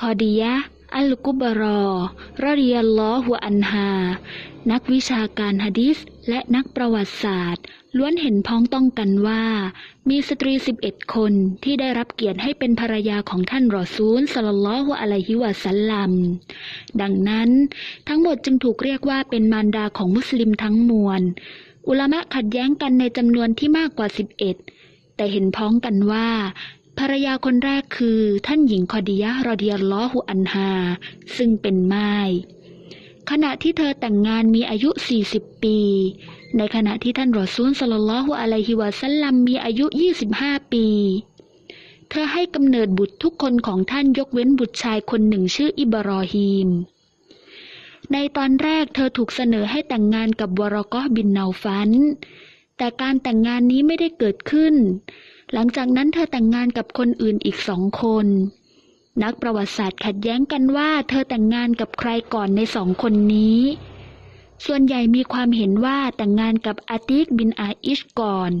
คอดียะอัลกุบรอรอดิยัลลอฮุอันฮา นักวิชาการฮะดิษและนักประวัติศาสตร์ ล้วนเห็นพ้องต้องกันว่า มีสตรี 11 คนที่ได้รับเกียรติให้เป็นภรรยาของท่านรอซูลสลลลลอฮุอะลัยฮิวะสัลลัม ดังนั้น ทั้งหมดจึงถูกเรียกว่าเป็นมารดาของมุสลิมทั้งมวล อุลามะขัดแย้งกันในจำนวนที่มากกว่า 11แต่เห็นพ้องกันว่า ภรรยาคนแรกคือท่านหญิงคอดียะรอเดิยัลลอฮุอันฮา ซึ่งเป็นม่ายขณะที่เธอแต่งงานมีอายุ 40 ปี ในขณะที่ท่านรอซูลสลลลลอฮุอะลัยฮิวะสัลลัมมีอายุ 25 ปี เธอให้กำเนิดบุตรทุกคนของท่านยกเว้นบุตรชายคนหนึ่งชื่ออิบรอฮีม ในตอนแรกเธอถูกเสนอให้แต่งงานกับวรกอบินนาฟัน แต่การแต่งงานนี้ไม่ได้เกิดขึ้น หลังจากนั้นเธอแต่งงานกับคนอื่นอีกสองคน นักประวัติศาสตร์ขัดแย้งกันว่าเธอแต่งงานกับใครก่อนในสองคนนี้ ส่วนใหญ่มีความเห็นว่าแต่งงานกับอาติกบินอาอิชก่อน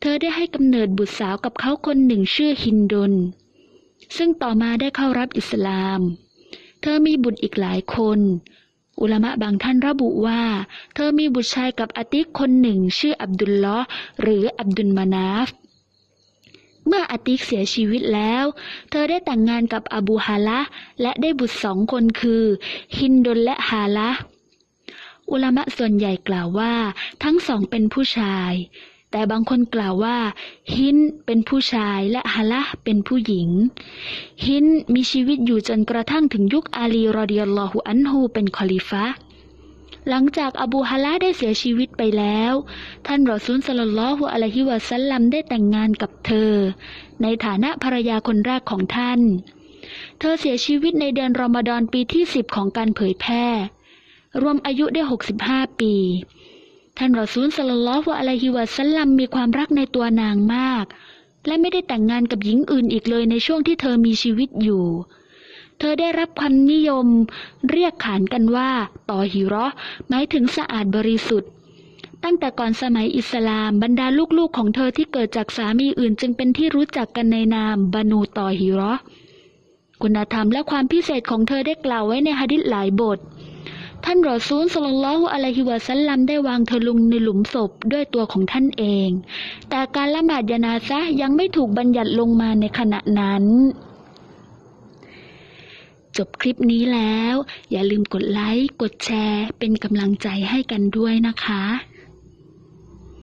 เธอได้ให้กำเนิดบุตรสาวกับเขาคนหนึ่งชื่อฮินดน ซึ่งต่อมาได้เข้ารับอิสลาม เธอมีบุตรอีกหลายคนอุลามะบางท่านระบุว่า เธอมีบุตรชายกับอาติกคนหนึ่งชื่ออับดุลลอฮ์หรืออับดุลมานาฟเมื่ออาติกเสียชีวิตแล้ว เธอได้แต่งงานกับอบูฮาละและได้บุตรสองคนคือ ฮินดนและฮาละอุลามะส่วนใหญ่กล่าวว่า ทั้งสองเป็นผู้ชาย แต่บางคนกล่าวว่า ฮินเป็นผู้ชายและฮาละเป็นผู้หญิง ฮินมีชีวิตอยู่จนกระทั่งถึงยุคอาลีรอดิยัลลอฮุอันฮูเป็นคอลิฟะ หลังจากอบูฮาละได้เสียชีวิตไปแล้ว ท่านรอซูลสลลัลลอฮุอะลัยฮิวะสัลลัมได้แต่งงานกับเธอ ในฐานะภรรยาคนแรกของท่าน เธอเสียชีวิตในเดือนรอมฎอนปีที่ 10 ของการเผยแพร่ รวมอายุได้ 65 ปี ท่านรอซูลสลลัลลอฮุอะลัยฮิวะสัลลัมมีความรักในตัวนางมาก และไม่ได้แต่งงานกับหญิงอื่นอีกเลยในช่วงที่เธอมีชีวิตอยู่ เธอได้รับความนิยม เรียกขานกันว่าตอฮิเราะหมายถึงสะอาดบริสุทธิ์ ตั้งแต่ก่อนสมัยอิสลามบรรดาลูกๆของเธอที่เกิดจากสามีอื่นจึงเป็นที่รู้จักกันในนามบานูตอฮิเราะคุณธรรมและความพิเศษของเธอได้กล่าวไว้ในฮะดิษหลายบท ท่านรอซูลสลลลอฮุอะลัยฮิวะสัลลัมได้วางเธอลงในหลุมศพด้วยตัวของท่านเอง แต่การละหมาดยานาซะยังไม่ถูกบัญญัติลงมาในขณะนั้น จบคลิปนี้แล้ว อย่าลืมกดไลค์ กดแชร์ เป็นกำลังใจให้กันด้วยนะคะ